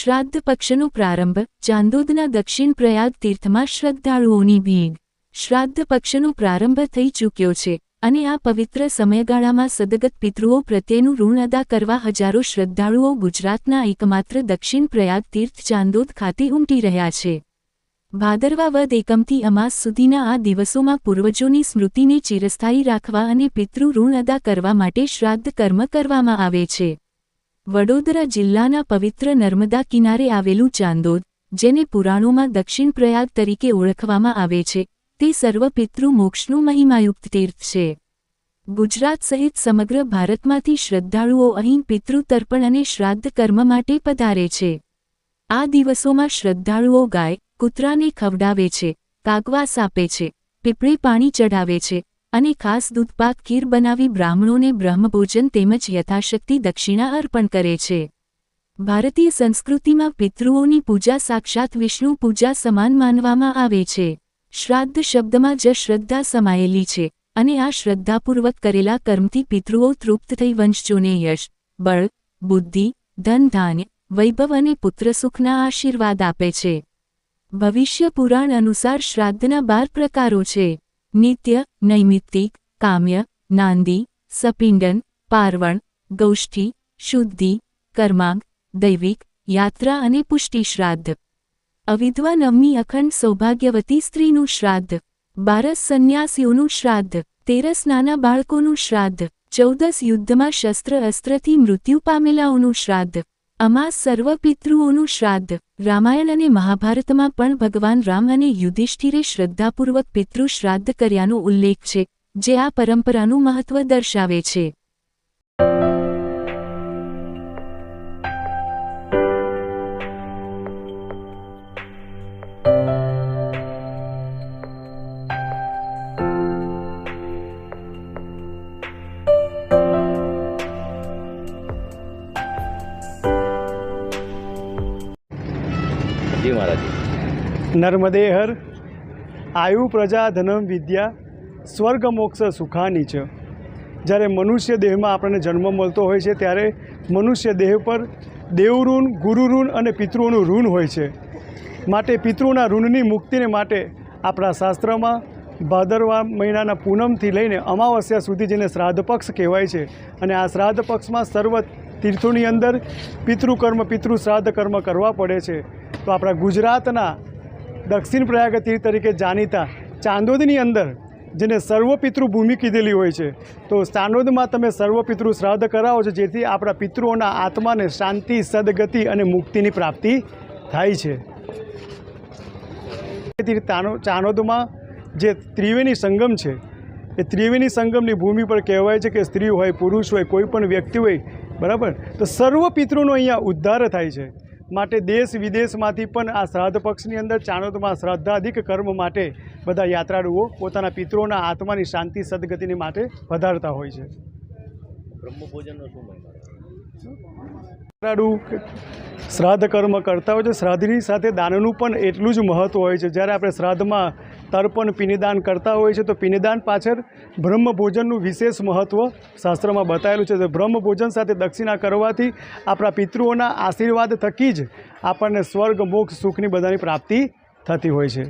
શ્રાદ્ધ પક્ષનો પ્રારંભ ચાંદોદના દક્ષિણ પ્રયાગ તીર્થમાં શ્રદ્ધાળુઓની ભીડ. શ્રાદ્ધ પક્ષનો પ્રારંભ થઈ ચૂક્યો છે અને આ પવિત્ર સમયગાળામાં સદગત પિતૃઓ પ્રત્યેનું ઋણ અદા કરવા હજારો શ્રદ્ધાળુઓ ગુજરાતના એકમાત્ર દક્ષિણ પ્રયાગ તીર્થ ચાંદોદ ખાતે ઉમટી રહ્યા છે. ભાદરવા વદ એકમથી અમાસ સુધીના આ દિવસોમાં પૂર્વજોની સ્મૃતિને ચિરસ્થાયી રાખવા અને પિતૃ ઋણ અદા કરવા માટે શ્રાદ્ધ કર્મ કરવામાં આવે છે. વડોદરા જિલ્લાના પવિત્ર નર્મદા કિનારે આવેલું ચાંદોદ, જેને પુરાણોમાં દક્ષિણ પ્રયાગ તરીકે ઓળખવામાં આવે છે, તે સર્વ પિતૃ મોક્ષનું મહિમાયુક્ત તીર્થ છે. ગુજરાત સહિત સમગ્ર ભારતમાંથી શ્રદ્ધાળુઓ અહીં પિતૃ તર્પણ અને શ્રાદ્ધ કર્મ માટે પધારે છે. આ દિવસોમાં શ્રદ્ધાળુઓ ગાય, કૂતરાને ખવડાવે છે, કાગવાસ આપે છે, પીપળે પાણી ચઢાવે છે અને ખાસ દૂધપાક ખીર બનાવી બ્રાહ્મણોને બ્રહ્મભોજન તેમજ યથાશક્તિ દક્ષિણા અર્પણ કરે છે. ભારતીય સંસ્કૃતિમાં પિતૃઓની પૂજા સાક્ષાત વિષ્ણુ પૂજા સમાન માનવામાં આવે છે. શ્રાદ્ધ શબ્દમાં જ શ્રદ્ધા સમાયેલી છે અને આ શ્રદ્ધાપૂર્વક કરેલા કર્મથી પિતૃઓ તૃપ્ત થઈ વંશજોને યશ, બળ, બુદ્ધિ, ધન, ધાન્ય, વૈભવ અને પુત્રસુખના આશીર્વાદ આપે છે. ભવિષ્ય પુરાણ અનુસાર શ્રાદ્ધના બાર પ્રકારો છે. નિત્ય નૈમિત્તિક કામ્ય નાંદી સપિંડન પાર્વણ ગૌષ્ઠી શુદ્ધિ કર્માંગ દૈવિક યાત્રા અને પુષ્ટિ શ્રાદ્ધ અવિધવા નવમી અખંડ સૌભાગ્યવતી સ્ત્રીનું શ્રાદ્ધ. બારસ સંન્યાસીઓનું શ્રાદ્ધ. તેરસ નાના બાળકોનું શ્રાદ્ધ. ચૌદસ યુદ્ધમાં શસ્ત્ર અસ્ત્રથી મૃત્યુ પામેલાઓનું શ્રાદ્ધ. અમાસ સર્વ પિતૃઓનું શ્રાદ્ધ, રામાયણ અને મહાભારતમાં પણ ભગવાન રામ અને યુધિષ્ઠિરે શ્રદ્ધાપૂર્વક પિતૃ શ્રાદ્ધ કર્યાનો ઉલ્લેખ છે, જે આ પરંપરાનું મહત્વ દર્શાવે છે. મહારાજ. નર્મદે હર આયુ પ્રજા ધનમ વિદ્યા, સ્વર્ગ મોક્ષ સુખાની છે. જ્યારે મનુષ્ય દેહમાં આપણને જન્મ મળતો હોય છે, ત્યારે મનુષ્ય દેહ પર દેવઋણ, ગુરુઋણ અને પિતૃઓનું ઋણ હોય છે. માટે પિતૃના ઋણની મુક્તિને માટે આપણા શાસ્ત્રમાં ભાદરવા મહિનાના પૂનમથી લઈને અમાવસ્યા સુધી જેને શ્રાદ્ધ પક્ષ કહેવાય છે અને આ શ્રાદ્ધ પક્ષમાં સર્વ તીર્થોની અંદર પિતૃકર્મ, પિતૃ શ્રાદ્ધ કર્મ કરવા પડે છે. તો આપણા ગુજરાતના દક્ષિણ પ્રયાગ તીર્થ તરીકે જાણીતા ચાંદોદની અંદર જેને સર્વપિતૃ ભૂમિ કીધેલી હોય છે, તો ચાંદોદમાં તમે સર્વપિતૃ શ્રાદ્ધ કરાવો છો, જેથી આપણા પિતૃઓના આત્માને શાંતિ, સદગતિ અને મુક્તિની પ્રાપ્તિ થાય છે. ચાંદોદમાં જે ત્રિવેણી સંગમ છે, એ ત્રિવેણી સંગમની ભૂમિ પર કહેવાય છે કે સ્ત્રી હોય, પુરુષ હોય, કોઈ પણ વ્યક્તિ હોય, બરાબર? તો સર્વ પિતૃનો અહીંયા ઉદ્ધાર થાય છે. માટે દેશ વિદેશમાંથી પણ આ શ્રાદ્ધ પક્ષની અંદર ચાણોદમાં શ્રદ્ધાધિક કર્મ માટે બધા યાત્રાળુઓ પોતાના પિતૃઓના આત્માની શાંતિ સદગતિની માટે પધારતા હોય છે. યાત્રાળુ શ્રાદ્ધ કર્મ કરતા હોય છે. શ્રાદ્ધની સાથે દાનનું પણ એટલું જ મહત્ત્વ હોય છે. જ્યારે આપણે શ્રાદ્ધમાં તર્પણ પિનિદાન કરતા હોય છે. તો પિનિદાન પાછળ બ્રહ્મભોજનનું વિશેષ મહત્ત્વ શાસ્ત્રમાં બતાવેલું છે. તો બ્રહ્મભોજન સાથે દક્ષિણા કરવાથી આપણા પિતૃઓના આશીર્વાદ થકી જ આપણને સ્વર્ગ, મોક્ષ, સુખની બધાની પ્રાપ્તિ થતી હોય છે.